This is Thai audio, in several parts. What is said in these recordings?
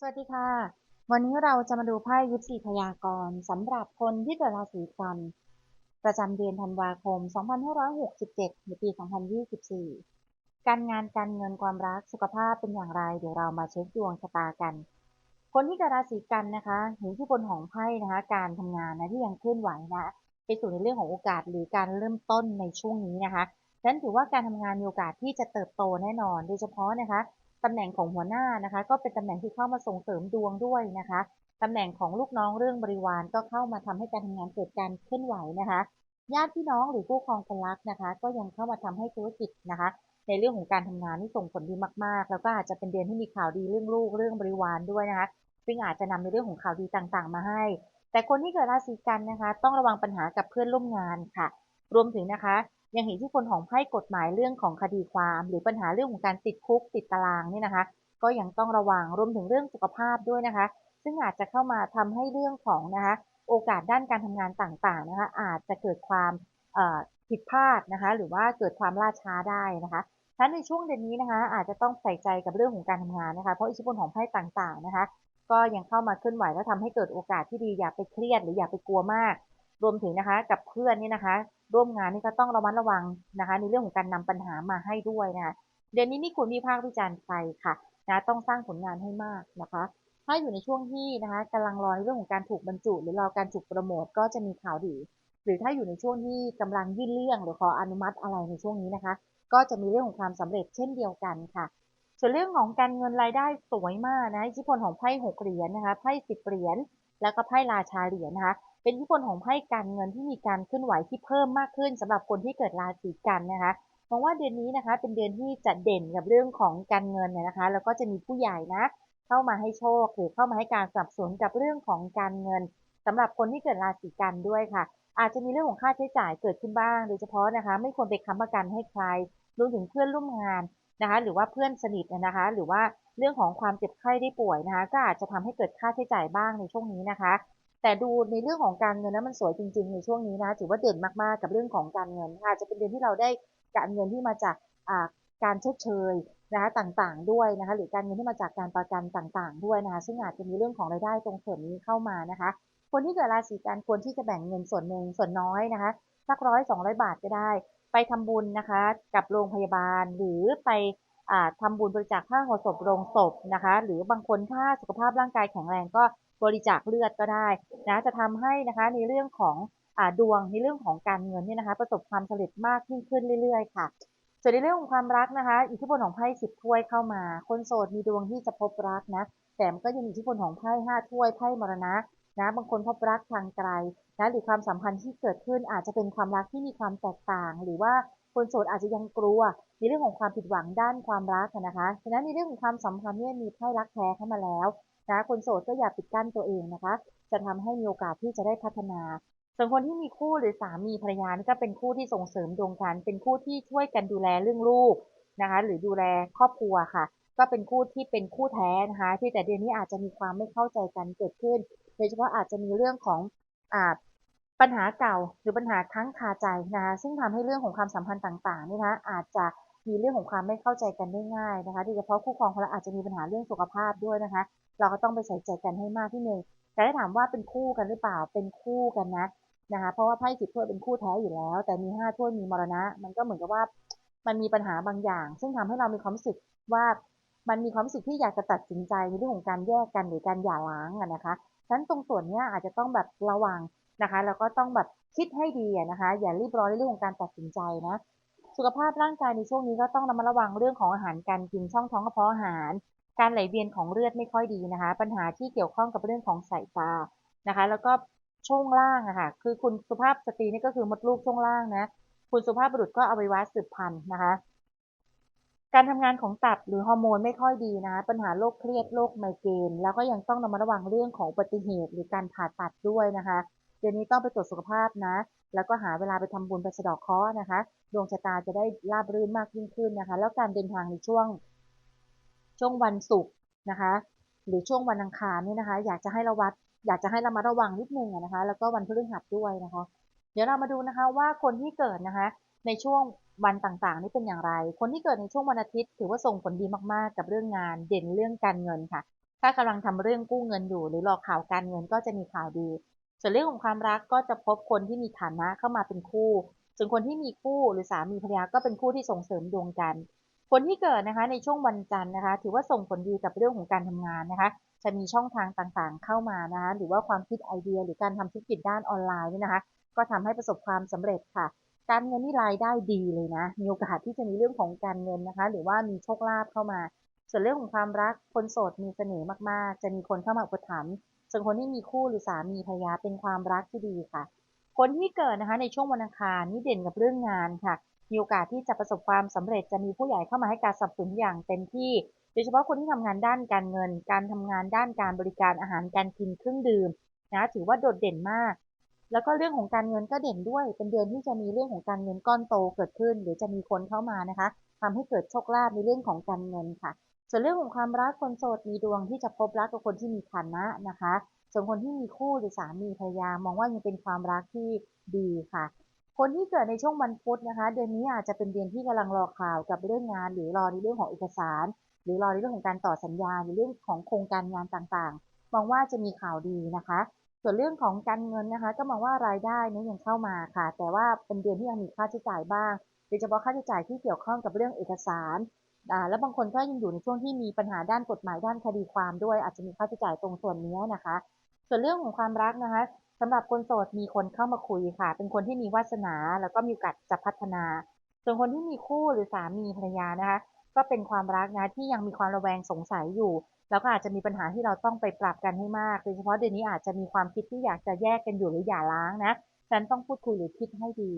สวัสดีค่ะ วันนี้เราจะมาดูไพ่ยิปซีพยากรณ์สำหรับคนที่เกิดราศีกันประจำเดือนธันวาคม 2567 หรือปี 2024 การงานการเงินความรักสุขภาพเป็นอย่างไร เดี๋ยวเรามาเช็คดวงชะตากัน คนที่เกิดราศีกันนะคะเห็นที่บนของไพ่นะคะ การทำงานนะที่ยังเคลื่อนไหวนะไปสู่ในเรื่องของโอกาสหรือการเริ่มต้นในช่วงนี้นะคะฉะนั้นถือว่าการทำงานมีโอกาสที่จะเติบโตแน่นอน โดยเฉพาะนะคะ ตำแหน่งของหัวหน้านะคะ ก็เป็นตำแหน่งที่เข้ามาส่งเสริมดวงด้วยนะคะตำแหน่งของลูกน้องเรื่องบริวารก็เข้ามาทำให้การทำงานเกิดการเคลื่อนไหวนะคะ ญาติพี่น้องหรือผู้ครองคนรักนะคะ ก็ยังเข้ามาทำให้ธุรกิจนะคะ ในเรื่องของการทำงานที่ส่งผลดีมากๆ แล้วก็อาจจะเป็นเดือนที่มีข่าวดีเรื่องลูกเรื่องบริวารด้วยนะคะ ซึ่งอาจจะนำในเรื่องของข่าวดีต่างๆ มาให้ แต่คนที่เกิดราศีกันนะคะ ต้องระวังปัญหากับเพื่อนร่วมงานค่ะ รวมถึงนะคะ ยังเห็นที่คนของไพ่กฎหมายเรื่องของคดีความ หรือปัญหาเรื่องของการติดคุกติดตารางนี่นะคะ ก็ยังต้องระวังรวมถึงเรื่องสุขภาพด้วยนะคะ ซึ่งอาจจะเข้ามาทำให้เรื่องของนะคะโอกาสด้านการทำงานต่างๆนะคะอาจจะเกิดความผิดพลาดนะคะหรือว่าเกิดความล่าช้าได้นะคะฉะนั้นในช่วงเดือนนี้นะคะอาจจะต้องใส่ใจกับเรื่องของการทำงานนะคะเพราะอิทธิพลของไพ่ต่างๆนะคะ ก็ยังเข้ามาเคลื่อนไหวและทำให้เกิดโอกาสที่ดีอย่าไปเครียดหรืออย่าไปกลัวมาก รวมถึงนะคะกับเพื่อนนี่นะคะ ร่วมงานนี่ก็ต้องระมัดระวังนะคะ ในเรื่องของการนำปัญหามาให้ด้วยนะคะเดือนนี้ไม่ควรมีภาควิจารณ์ใครค่ะนะต้องสร้างผลงานให้มากนะคะ ถ้าอยู่ในช่วงที่นะคะกำลังรอในเรื่องของการถูกบรรจุ หรือรอการถูกโปรโมทก็จะมีข่าวดี หรือถ้าอยู่ในช่วงที่กำลังยื่นเรื่องหรือขออนุมัติอะไรในช่วงนี้นะคะ ก็จะมีเรื่องของความสำเร็จเช่นเดียวกันค่ะส่วนเรื่องของการเงินรายได้สวยมากนะอิทธิพลของไพ่หกเหรียญนะคะไพ่สิบเหรียญแล้วก็ไพ่ราชาเหรียญนะคะ เป็นทธิพลของไพ่การเงินที่มีการเคลื่อนไหวที่เพิ่มมากขึ้นสำหรับคนที่เกิดราศีกันนะคะมองว่าเดือนนี้นะคะ เป็นเดือนที่จะเด่นกับเรื่องของการเงินเนี่ยนะคะ แล้วก็จะมีผู้ใหญ่นะ เข้ามาให้โชคหรือเข้ามาให้การสนับสนุนกับเรื่องของการเงินสำหรับคนที่เกิดราศีกันด้วยค่ะ อาจจะมีเรื่องของค่าใช้จ่ายเกิดขึ้นบ้าง โดยเฉพาะนะคะ ไม่ควรไปค้ำประกันให้ใครรวมถึงเพื่อนร่วมงานนะคะ หรือว่าเพื่อนสนิทนะคะ หรือว่าเรื่องของความเจ็บไข้ได้ป่วยนะคะ ก็อาจจะทำให้เกิดค่าใช้จ่ายบ้างในช่วงนี้นะคะ แต่ดูในเรื่องของการเงินนั้นมันสวยจริง ๆ ในช่วงนี้นะถือว่าเด่นมากๆกับเรื่องของการเงินค่ะจะเป็นเดือนที่เราได้การเงินที่มาจากการชดเชยนะคะต่างๆด้วยนะคะหรือการเงินที่มาจากการประกันต่างๆ ด้วยนะคะซึ่งอาจจะมีเรื่องของรายได้ตรงส่วนนี้เข้ามานะคะ คนที่เกิดราศีกันควรที่จะแบ่งเงินส่วนหนึ่งส่วนน้อยนะคะสักร้อยสองร้อยบาทก็ได้ ไปทำบุญนะคะ กับโรงพยาบาลหรือไปทำบุญบริจาคค่าหัวศพโรงศพนะคะ หรือบางคนถ้าสุขภาพร่างกายแข็งแรงก็ บริจาคเลือดก็ได้นะจะทำให้นะคะในเรื่องของอดวงในเรื่องของการเงินเนี่ยนะคะ ประสบความสำเร็จมากยิ่งขึ้นเรื่อยๆค่ะส่วนในเรื่องของความรักนะคะ อิทธิพลของไพ่สิบถ้วยเข้ามา คนโสดมีดวงที่จะพบรักนะแต่ก็ยังมีอิทธิพลของไพ่ห้าถ้วยไพ่มรณะนะบางคนพบรักทางไกลนะหรือความสัมพันธ์ที่เกิดขึ้นอาจจะเป็นความรักที่มีความแตกต่าง หรือว่าคนโสดอาจจะยังกลัว ในเรื่องของความผิดหวังด้านความรักนะคะฉะนั้นในเรื่องของความสัมพันธ์เนี่ยมีไพ่รักแท้เข้ามาแล้ว นะคนโสดก็อย่าปิดกั้นตัวเองนะคะ จะทำให้มีโอกาสที่จะได้พัฒนา ส่วนคนที่มีคู่หรือสามีภรรยานี่ก็เป็นคู่ที่ส่งเสริมดวงกัน เป็นคู่ที่ช่วยกันดูแลเรื่องลูกนะคะ หรือดูแลครอบครัวค่ะ ก็เป็นคู่ที่เป็นคู่แท้นะคะ ที่แต่เดือนนี้อาจจะมีความไม่เข้าใจกันเกิดขึ้นโดยเฉพาะอาจจะมีเรื่องของอ่าปัญหาเก่าหรือปัญหาค้างคาใจนะคะซึ่งทำให้เรื่องของความสัมพันธ์ต่างๆนี่นะอาจจะ มีเรื่องของความไม่เข้าใจกันได้ง่ายนะคะโดยเฉพาะคู่ครองของเราอาจจะมีปัญหาเรื่องสุขภาพด้วยนะคะ เราก็ต้องไปใส่ใจกันให้มากที่หนึ่งแต่ถ้าถามว่าเป็นคู่กันหรือเปล่าเป็นคู่กันนะนะคะเพราะว่าไพ่สิบถ้วยเป็นคู่แท้อยู่แล้ว แต่มีห้าถ้วยมีมรณะ มันก็เหมือนกับว่ามันมีปัญหาบางอย่าง ซึ่งทำให้เรามีความรู้สึกว่ามันมีความรู้สึกที่อยากจะตัดสินใจในเรื่องของการแยกกันหรือการหย่าร้างนะคะฉะนั้นตรงส่วนนี้อาจจะต้องแบบระวังนะคะแล้วก็ต้องแบบคิดให้ดีนะคะ อย่ารีบร้อนในเรื่องของการตัดสินใจนะ สุขภาพร่างกายในช่วงนี้ก็ต้องระมัดระวังเรื่องของอาหารการกินช่องท้องกระเพาะอาหาร การไหลเวียนของเลือดไม่ค่อยดีนะคะ ปัญหาที่เกี่ยวข้องกับเรื่องของสายตานะคะ แล้วก็ช่วงล่างอะค่ะคือคุณสุภาพสตรีนี่ก็คือมดลูกช่วงล่างนะคุณสุภาพบุรุษก็อวัยวะสืบพันธุ์นะคะ การทำงานของตับหรือฮอร์โมนไม่ค่อยดีนะปัญหาโรคเครียดโรคไมเกรนแล้วก็ยังต้องระมัดระวังเรื่องของอุบัติเหตุหรือการผ่าตัดด้วยนะคะ เดือนนี้ต้องไปตรวจสุขภาพนะ แล้วก็หาเวลาไปทำบุญไปสะดอกเคราะห์นะคะ ดวงชะตาจะได้ราบรื่นมากยิ่งขึ้นนะคะ แล้วการเดินทางในช่วง ช่วงวันศุกร์นะคะ หรือช่วงวันอังคารนี่นะคะ อยากจะให้ระวัด อยากจะให้เรามาระวังนิดนึงนะคะ แล้วก็วันพฤหัสด้วยนะคะ เดี๋ยวเรามาดูนะคะว่าคนที่เกิดนะคะ ในช่วงวันต่างๆ นี่เป็นอย่างไร คนที่เกิดในช่วงวันอาทิตย์ ถือว่าส่งผลดีมากๆ กับเรื่องงาน เด่นเรื่องการเงินค่ะ ถ้ากำลังทำเรื่องกู้เงินอยู่ หรือรอข่าวการเงินก็จะมีข่าวดี ส่วนเรื่องของความรักก็จะพบคนที่มีฐานะเข้ามาเป็นคู่ ส่วนคนที่มีคู่หรือสามีภรรยาก็เป็นคู่ที่ส่งเสริมดวงกัน คนที่เกิดนะคะในช่วงวันจันทร์นะคะ ถือว่าส่งผลดีกับเรื่องของการทำงานนะคะ จะมีช่องทางต่างๆ เข้ามานะคะหรือว่าความคิดไอเดีย หรือการทำธุรกิจด้านออนไลน์นี่นะคะ ก็ทำให้ประสบความสำเร็จค่ะการเงินนี่รายได้ดีเลยนะ มีโอกาสที่จะมีเรื่องของการเงินนะคะ หรือว่ามีโชคลาภเข้ามา ส่วนเรื่องของความรัก คนโสดมีเสน่ห์มากๆ จะมีคนเข้ามาอุปถัมภ์ ส่วนคนที่มีคู่หรือสามีภรรยาเป็นความรักที่ดีค่ะ คนที่เกิดนะคะในช่วงวันอังคารนี่เด่นกับเรื่องงานค่ะ มีโอกาสที่จะประสบความสำเร็จจะมีผู้ใหญ่เข้ามาให้การสนับสนุนอย่างเต็มที่ โดยเฉพาะคนที่ทำงานด้านการเงิน การทำงานด้านการบริการอาหารการกินเครื่องดื่มนะถือว่าโดดเด่นมาก แล้วก็เรื่องของการเงินก็เด่นด้วย เป็นเดือนที่จะมีเรื่องของการเงินก้อนโตเกิดขึ้น หรือจะมีคนเข้ามานะคะทำให้เกิดโชคลาภในเรื่องของการเงินค่ะ ส่วนเรื่องของความรักคนโสดมีดวงที่จะพบรักกับคนที่มีฐานะนะคะ ส่วนคนที่มีคู่หรือสามีภรรยามองว่ายังเป็นความรักที่ดีค่ะ คนที่เกิดในช่วงวันพุธนะคะ เดือนนี้อาจจะเป็นเดือนที่กำลังรอข่าวกับเรื่องงาน หรือรอในเรื่องของเอกสาร หรือรอในเรื่องของการต่อสัญญาหรือเรื่องของโครงการงานต่างๆ มองว่าจะมีข่าวดีนะคะ ส่วนเรื่องของการเงินนะคะ ก็มองว่ารายได้นี้ยังเข้ามาค่ะ แต่ว่าเป็นเดือนที่ยังมีค่าใช้จ่ายบ้างโดยเฉพาะค่าใช้จ่ายที่เกี่ยวข้องกับเรื่องเอกสาร แล้วบางคนก็ยังอยู่ในช่วงที่มีปัญหาด้านกฎหมายด้านคดีความด้วย อาจจะมีค่าใช้จ่ายตรงส่วนนี้นะคะ ส่วนเรื่องของความรักนะคะสำหรับคนโสดมีคนเข้ามาคุยค่ะ เป็นคนที่มีวาสนาแล้วก็มีโอกาสจะพัฒนา ส่วนคนที่มีคู่หรือสามีภรรยานะคะ ก็เป็นความรักนะที่ยังมีความระแวงสงสัยอยู่ แล้วก็อาจจะมีปัญหาที่เราต้องไปปรับกันให้มาก โดยเฉพาะเดือนนี้อาจจะมีความคิดที่อยากจะแยกกันอยู่หรือหย่าร้างนะฉันต้องพูดคุยหรือคิดให้ดี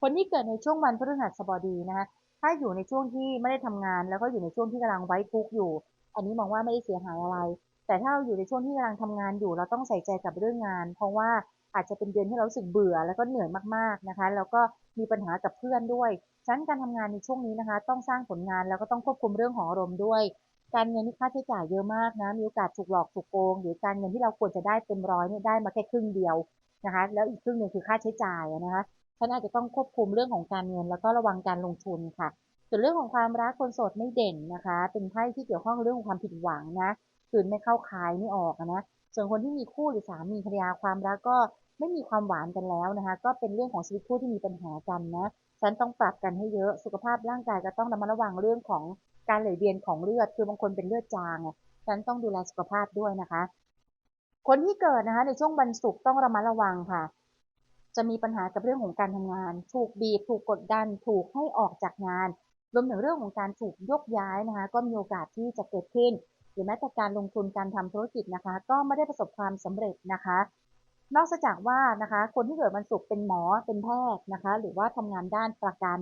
คนที่เกิดในช่วงวันพฤหัสบดีนะคะถ้าอยู่ในช่วงที่ไม่ได้ทำงาน แล้วก็อยู่ในช่วงที่กำลังไว้ทุกข์อยู่ อันนี้มองว่าไม่ได้เสียหายอะไร แต่ถ้าเราอยู่ในช่วงที่กำลังทำงานอยู่ เราต้องใส่ใจกับเรื่องงาน เพราะว่าอาจจะเป็นเดือนที่เราสึกเบื่อแล้วก็เหนื่อยมากๆนะคะ แล้วก็มีปัญหากับเพื่อนด้วยฉะนั้นการทำงานในช่วงนี้นะคะ ต้องสร้างผลงานแล้วก็ต้องควบคุมเรื่องของอารมณ์ด้วย การเงินที่ค่าใช้จ่ายเยอะมากนะมีโอกาสถูกหลอกถูกโกง หรือการเงินที่เราควรจะได้เต็มร้อยเนี่ยได้มาแค่ครึ่งเดียวนะคะ แล้วอีกครึ่งหนึ่งคือค่าใช้จ่ายนะคะ ฉันอาจจะต้องควบคุมเรื่องของการเงิน แล้วก็ระวังการลงทุนค่ะ ส่วนเรื่องของความรักคนโสดไม่เด่นนะคะ เป็นไพ่ที่เกี่ยวข้องเรื่องของความผิดหวังนะคืนไม่เข้าคายไม่ออกนะ ส่วนคนที่มีคู่หรือสามีภรรยาความรักก็ไม่มีความหวานกันแล้วนะคะ ก็เป็นเรื่องของชีวิตคู่ที่มีปัญหากันนะฉันต้องปรับกันให้เยอะสุขภาพร่างกายก็ต้องระมัดระวังเรื่องของการไหลเวียนของเลือด คือบางคนเป็นเลือดจางอะฉันต้องดูแลสุขภาพด้วยนะคะ คนที่เกิดนะคะในช่วงวันศุกร์ต้องระมัดระวังค่ะ จะมีปัญหากับเรื่องของการทำงาน ถูกบีบ ถูกกดดัน ถูกให้ออกจากงาน รวมถึงเรื่องของการถูกยกย้ายนะคะ ก็มีโอกาสที่จะเกิดขึ้น หรือแม้แต่การลงทุนการทำธุรกิจนะคะ ก็ไม่ได้ประสบความสำเร็จนะคะ นอกจากว่านะคะ คนที่เกิดวันศุกร์เป็นหมอ เป็นแพทย์นะคะ หรือว่าทำงานด้านประกัน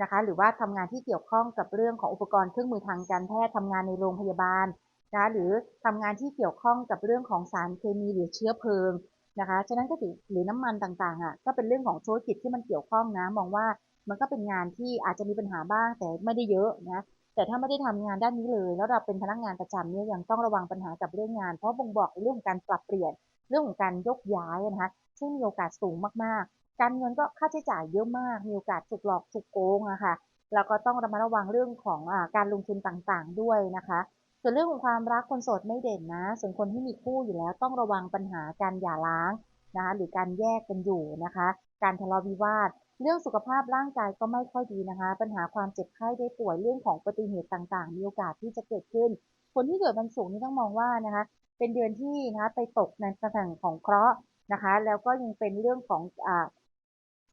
นะคะ หรือว่าทำงานที่เกี่ยวข้องกับเรื่องของอุปกรณ์เครื่องมือทางการแพทย์ทำงานในโรงพยาบาลนะหรือทำงานที่เกี่ยวข้องกับเรื่องของสารเคมีหรือเชื้อเพลิง นะคะ ฉะนั้นก็ถือหรือน้ำมันต่างๆอะก็เป็นเรื่องของธุรกิจที่มันเกี่ยวข้องนะ มองว่ามันก็เป็นงานที่อาจจะมีปัญหาบ้างแต่ไม่ได้เยอะนะ แต่ถ้าไม่ได้ทำงานด้านนี้เลย แล้วเราเป็นพนักงานประจำเนี่ยยังต้องระวังปัญหากับเรื่องงาน เพราะบ่งบอกเรื่องของการปรับเปลี่ยนเรื่องของการยกย้ายนะคะซึ่งมีโอกาสสูงมากๆ การเงินก็ค่าใช้จ่ายเยอะมาก มีโอกาสถูกหลอกถูกโกงอะค่ะแล้วก็ต้องระมัดระวังเรื่องของอการลงทุนต่างๆด้วยนะคะ ส่วนเรื่องของความรักคนโสดไม่เด่นนะ ส่วนคนที่มีคู่อยู่แล้วต้องระวังปัญหาการหย่าร้างนะคะหรือการแยกกันอยู่นะคะ การทะเลาะวิวาท เรื่องสุขภาพร่างกายก็ไม่ค่อยดีนะคะ ปัญหาความเจ็บไข้ได้ป่วยเรื่องของอุบัติเหตุต่างๆ มีโอกาสที่จะเกิดขึ้น คนที่เกิดวันศุกร์นี่ต้องมองว่านะคะ เป็นเดือนที่นะคะไปตกในตำแหน่งของเคราะห์นะคะ แล้วก็ยังเป็นเรื่องของอ่า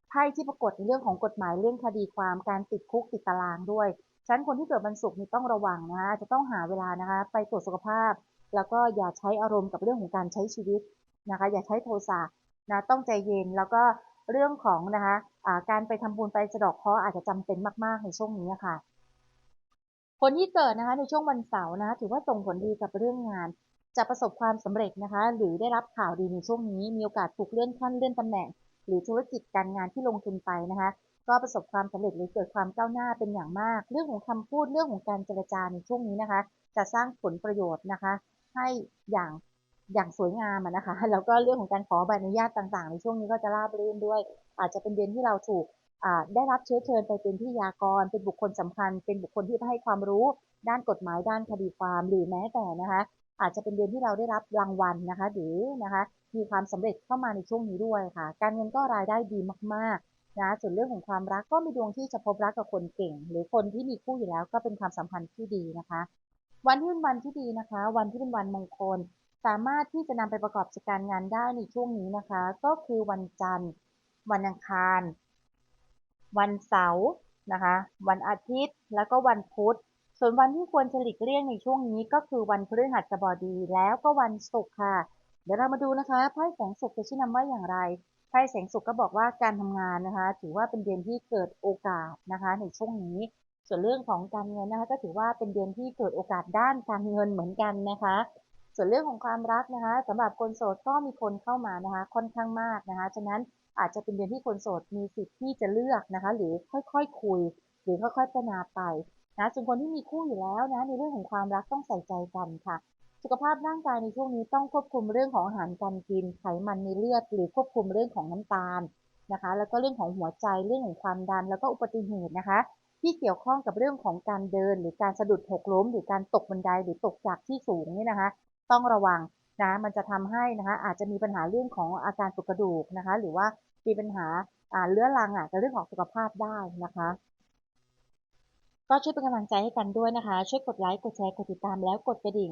ไพ่ที่ปรากฏในเรื่องของกฎหมายเรื่องคดีความการติดคุกติดตารางด้วย ฉะนั้นคนที่เกิดวันศุกร์นี่ต้องระวังนะคะจะต้องหาเวลานะคะ ไปตรวจสุขภาพ แล้วก็อย่าใช้อารมณ์กับเรื่องของการใช้ชีวิตนะคะ อย่าใช้โทสะนะต้องใจเย็นแล้วก็เรื่องของนะคะะการไปทำบุญไปสะดอกเคราะห์อาจจะจำเป็นมาก ๆ ในช่วงนี้ค่ะ คนที่เกิดนะคะในช่วงวันเสาร์นะถือว่าส่งผลดีกับเรื่องงาน จะประสบความสำเร็จนะคะ หรือได้รับข่าวดีในช่วงนี้ มีโอกาสถูกเลื่อนขั้นเลื่อนตำแหน่ง หรือธุรกิจการงานที่ลงทุนไปนะคะ ก็ประสบความสำเร็จหรือเกิดความก้าวหน้าเป็นอย่างมาก เรื่องของคำพูดเรื่องของการเจรจาในช่วงนี้นะคะ จะสร้างผลประโยชน์นะคะ ให้อย่างอย่างสวยงามนะคะ แล้วก็เรื่องของการขอใบอนุญาตต่างๆ ในช่วงนี้ก็จะราบรื่นด้วย อาจจะเป็นเดือนที่เราถูกได้รับเชื้อเชิญไปเป็นที่ยากร เป็นบุคคลสำคัญ เป็นบุคคลที่ให้ความรู้ ด้านกฎหมายด้านคดีความหรือแม้แต่นะคะ อาจจะเป็นเดือนที่เราได้รับรางวัลนะคะ หรือนะคะ มีความสำเร็จเข้ามาในช่วงนี้ด้วยค่ะ การเงินก็รายได้ดีมากๆ นะส่วนเรื่องของความรักก็มีดวงที่จะพบรักกับคนเก่ง หรือคนที่มีคู่อยู่แล้วก็เป็นความสัมพันธ์ที่ดีนะคะ วันที่เป็นวันที่ดีนะคะ วันที่เป็นวันมงคล สามารถที่จะนำไปประกอบกิจการงานได้ในช่วงนี้นะคะ ก็คือวันจันทร์ วันอังคาร วันเสาร์นะคะ วันอาทิตย์แล้วก็วันพุธ ส่วนวันที่ควรจะหลีกเลี่ยงในช่วงนี้ก็คือวันพฤหัสบดีแล้วก็วันศุกร์ค่ะ เดี๋ยวเรามาดูนะคะไพ่แสงสุขจะชี้นำว่าอย่างไร ไพ่แสงสุขก็บอกว่าการทำงานนะคะ ถือว่าเป็นเดือนที่เกิดโอกาสนะคะ ในช่วงนี้ ส่วนเรื่องของการเงินนะคะ ก็ถือว่าเป็นเดือนที่เกิดโอกาสด้านการเงินเหมือนกันนะคะ ส่วนเรื่องของความรักนะคะสำหรับคนโสดก็มีคนเข้ามานะคะ ค่อนข้างมากนะคะ ฉะนั้นอาจจะเป็นเดือนที่คนโสดมีสิทธิ์ที่จะเลือกนะคะ หรือค่อยๆคคุย หรือค่อยๆพิจารณาไปนะส่วนคนที่มีคู่อยู่แล้วนะในเรื่องของความรักต้องใส่ใจกันค่ะ สุขภาพร่างกายในช่วงนี้ต้องควบคุมเรื่องของอาหารการกิน ไขมันในเลือด หรือควบคุมเรื่องของน้ำตาลนะคะ แล้วก็เรื่องของหัวใจเรื่องของความดัน แล้วก็อุบัติเหตุนะคะ ที่เกี่ยวข้องกับเรื่องของการเดิน หรือการสะดุดหกล้ม หรือการตกบันไดหรือตกจากที่สูงนี่นะคะ ต้องระวังนะมันจะทำให้นะคะอาจจะมีปัญหาเรื่องของอาการปวดกระดูกนะคะ หรือว่ามีปัญหาอ่าเรื้อรังอะกับเรื่องของสุขภาพได้นะคะ ก็ช่วยเป็นกำลังใจให้กันด้วยนะคะ ช่วยกดไลค์กดแชร์กดติดตามแล้วกดกระดิ่ง